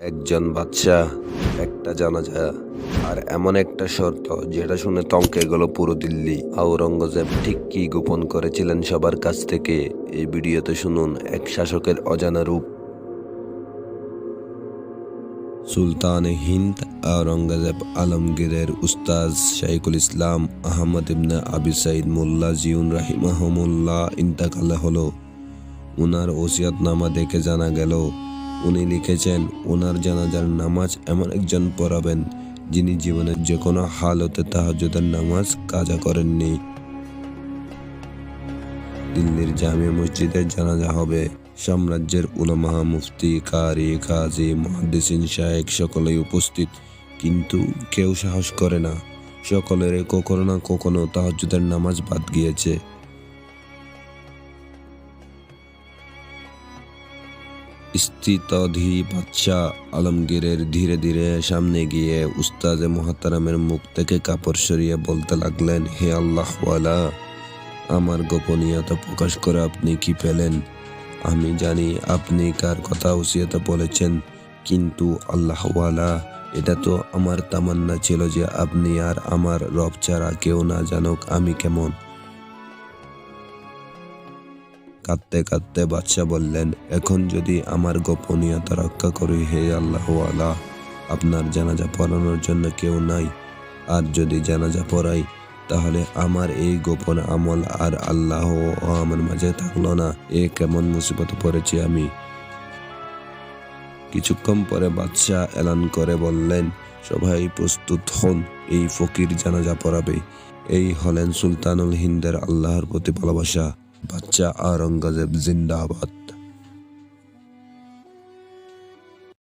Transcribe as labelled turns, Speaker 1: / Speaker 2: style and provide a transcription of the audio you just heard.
Speaker 1: একজন বাচ্চা একটা জানাজা আর এমন একটা শর্ত যেটা শুনে তমকে গেল পুরো দিল্লি। আওরঙ্গজেব ঠিক কি গোপন করেছিলেন সবার কাছ থেকে? এই ভিডিওতে শুনুন এক শাসকের অজানা রূপ। সুলতান হিন্দ আওরঙ্গজেব আলমগীরের উস্তাজ শাইকুল ইসলাম আহমদ ইবনে আবি সাইদ মোল্লা জিউন রাহিমাহমুল্লাহ ইন্তাকাল হলো। উনার ওসিয়াতনামা দেখে জানা গেল উনি লিখেছেন ওনার জানাজার নামাজ এমন একজন পড়াবেন, যিনি জীবনের যে কোনো হালতে তাহাজ্জুদের নামাজ কাজা করেননি। দিল্লির জামিয়া মসজিদের জানাজা হবে। সাম্রাজ্যের উলামা মুফতি কারি কাজী মহাদ্দিসিন শায়েক সকলেই উপস্থিত, কিন্তু কেউ সাহস করে না। সকলের কখনো না কখনো তাহাজ্জুদের নামাজ বাদ গিয়েছে। স্থিতধী বাদশাহ আলমগীরের ধীরে ধীরে সামনে গিয়ে উস্তাদে মহাতারামের মুখ থেকে কাপড় সরিয়ে বলতে লাগলেন, হে আল্লাহওয়ালা, আমার গোপনীয়তা প্রকাশ করে আপনি কি পেলেন? আমি জানি আপনি কার কথা উসিয়তে বলেছেন, কিন্তু আল্লাহওয়ালা, এটা তো আমার তামান্না ছিল যে আপনি আর আমার রব ছাড়া কেউ না জানুক আমি কেমন। কাঁদতে কাঁদতে বাদশাহ বললেন, এখন যদি আমার গোপনীয়তা রক্ষা করি হে আল্লাহ আল্লাহ আপনার জানাজা পড়ানোর জন্য কেউ নাই। আর যদি জানাজা পড়াই, তাহলে আমার এই গোপন আমল আর আল্লাহ ও আমার মাঝে থাকল না। এ কেমন মুসিবত পড়েছি আমি? কিছুক্ষণ পরে বাদশাহ এলান করে বললেন, সবাই প্রস্তুত হন, এই ফকির জানাজা পড়াবে। এই হলেন সুলতানুল হিন্দের আল্লাহর প্রতি ভালোবাসা। বাচ্চা আওরঙ্গজেব জিন্দাবাদ।